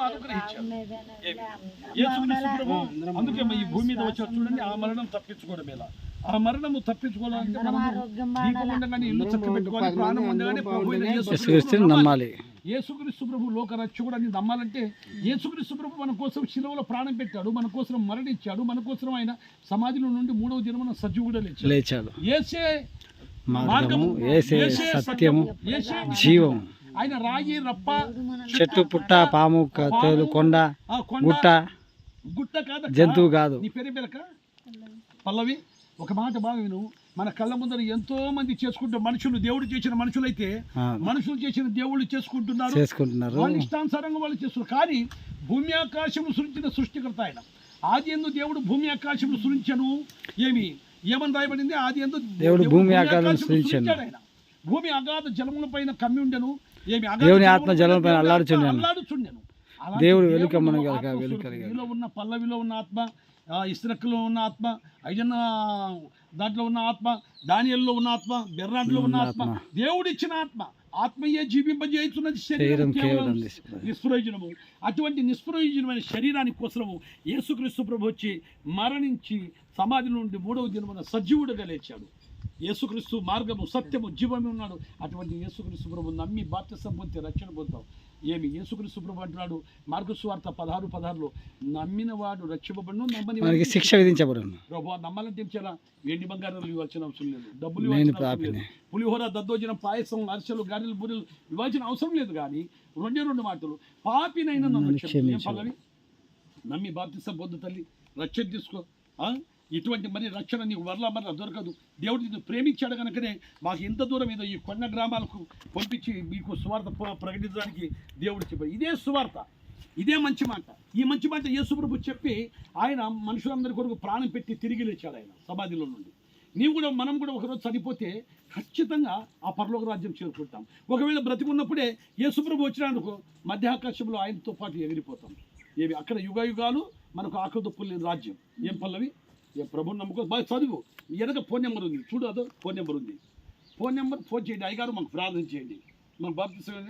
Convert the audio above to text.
అనుగ్రహించాడు యేసుక్రీస్తు ప్రభు? అందుకే ఈ భూమి మీద వచ్చాడు చూడండి ఆ మరణం తప్పించుకోవడం ఎలా? ఆ మరణము తప్పించుకోవాలంటే మనము దీపం ఉండగానే ఇల్లు చక్క పెట్టుకోవాలి ప్రాణం ఉండగానే ప్రభు అయిన యేసుక్రీస్తుని యేసుక్రీస్తుని నమ్మాలి. యేసుక్రీస్తు ప్రభు లోక రక్షకుడు అని నమ్మాలంటే యేసుక్రీస్తు ప్రభు మన కోసం శిలువలో ప్రాణం పెట్టాడు మన కోసం మరణించాడు మన కోసం ఆయన సమాధిలో నుండి మూడవ జన్మన సజీవుడు లేచాడు. లేచాడు. ఏసే మార్గము ఏసే సత్యము యేసే జీవము. ఆయన రాయి రప్ప చెట్టు పుట్ట పాము తేలు కొండ గుట్ట గుట్ట కాదు జంతువు కాదు. నీ పేరు పేరక పల్లవి. ఒక మాట బాగా విను. మన కళ్ళ ముందర ఎంతో మంది చేసుకుంటూ మనుషులు దేవుడు చేసిన మనుషులైతే మనుషులు చేసిన దేవుళ్ళు చేసుకుంటున్నారు. చేసుకుంటున్నారు. వాళ్ళ ఇష్టానుసారంగా వాళ్ళు చేస్తున్నారు. కానీ భూమి ఆకాశము సృష్టించిన సృష్టికర్త ఆయన. ఆది ఎందు దేవుడు భూమి ఆకాశము సృష్టించను ఏమి? ఏమని రాయబడింది? ఆది ఎందు దేవుడు భూమి సృజించెను. సృజించాడు ఆయన. భూమి అగాధ జలముల పైన కమ్మి ఉండెను. దేవుని ఆత్మ జలముల పైన అల్లాడుచుండెను. దేవుడు వెలుకమ్మను. కలిగాడు. నీలో ఉన్న పల్లవిలో ఉన్న ఆత్మ ఇస్రక్లో ఉన్న ఆత్మ అయ్యన్న దాంట్లో ఉన్న ఆత్మ దానియల్లో ఉన్న ఆత్మ బెర్రాంట్లో ఉన్న ఆత్మ. దేవుడిచ్చిన ఆత్మ ఆత్మయే జీవింపజేస్తున్నది శరీరం కేవలం కేవలం నిస్ప్రయోజనం. నిష్ప్రయోజనము అటువంటి నిష్ప్రయోజనమైన శరీరానికి కోసము యేసుక్రీస్తు ప్రభు వచ్చి మరణించి సమాధి నుండి మూడవ దినమున సజీవుడుగా లేచాడు యేసుక్రీస్తు మార్గము సత్యము జీవము ఉన్నాడు. అటువంటి యేసుక్రీస్తు ప్రభు నమ్మి బాప్తిసం పొంది రక్షణ పొందాం ఏమి? యేసుక్రీస్తు ప్రభు అంటున్నాడు మార్గస్వార్త పదహారు పదహారులో నమ్మిన వాడు రక్షింపబడును నమ్మని శిక్ష విధించబడును. ప్రభు నమ్మాలంటే ఏం చేయాలా? వెండి బంగారం ఇవ్వాల్సిన అవసరం లేదు. డబ్బులు నేను ఇవ్వాల్సిన అవసరం పాపిని. లేదు. పులిహోర దద్దోజనం పాయసం అరిసెలు గారెలు బూరెలు ఇవ్వాల్సిన అవసరం లేదు కానీ రెండే రెండు మాటలు. పాపినైనా నన్ను నమ్మి బాప్తిసం పొందు తల్లి. రక్షణ తీసుకో? ఇటువంటి మరి రక్షణ నీకు వరలా మరలా దొరకదు. దేవుడు నిన్ను ప్రేమించాడు కనుకనే మాకు ఇంత దూరం ఏదో ఈ కొండ గ్రామాలకు పంపించి మీకు సువార్త ప్రకటించడానికి దేవుడు చెప్పాడు. ఇదే సువార్త. ఇదే మంచి మాట. ఈ మంచి మాట యేసుప్రభు చెప్పి ఆయన మనుషులందరి కొరకు ప్రాణం పెట్టి తిరిగి లేచాడు ఆయన సమాధిలో నుండి. నీవు కూడా మనం కూడా ఒకరోజు చనిపోతే ఖచ్చితంగా ఆ పరలోక రాజ్యం చేరుకుంటాం. ఒకవేళ బ్రతికున్నప్పుడే యేసుప్రభు వచ్చినందుకు మధ్యాకాశంలో ఆయనతో పాటు ఎగిరిపోతాం. ఏవి అక్కడ యుగ యుగాలు మనకు ఆకలి లేని రాజ్యం. ఏం పల్లవి? ఏ ప్రభు నమ్ముకో. బాగా చదువు. ఎనక ఫోన్ నెంబర్ ఉంది. చూడు అదో ఫోన్ నెంబర్ ఉంది. ఫోన్ నెంబర్ ఫోన్ చేయండి. అయ్యగారు మాకు ప్రార్థన చేయండి. మన బాప్తిసం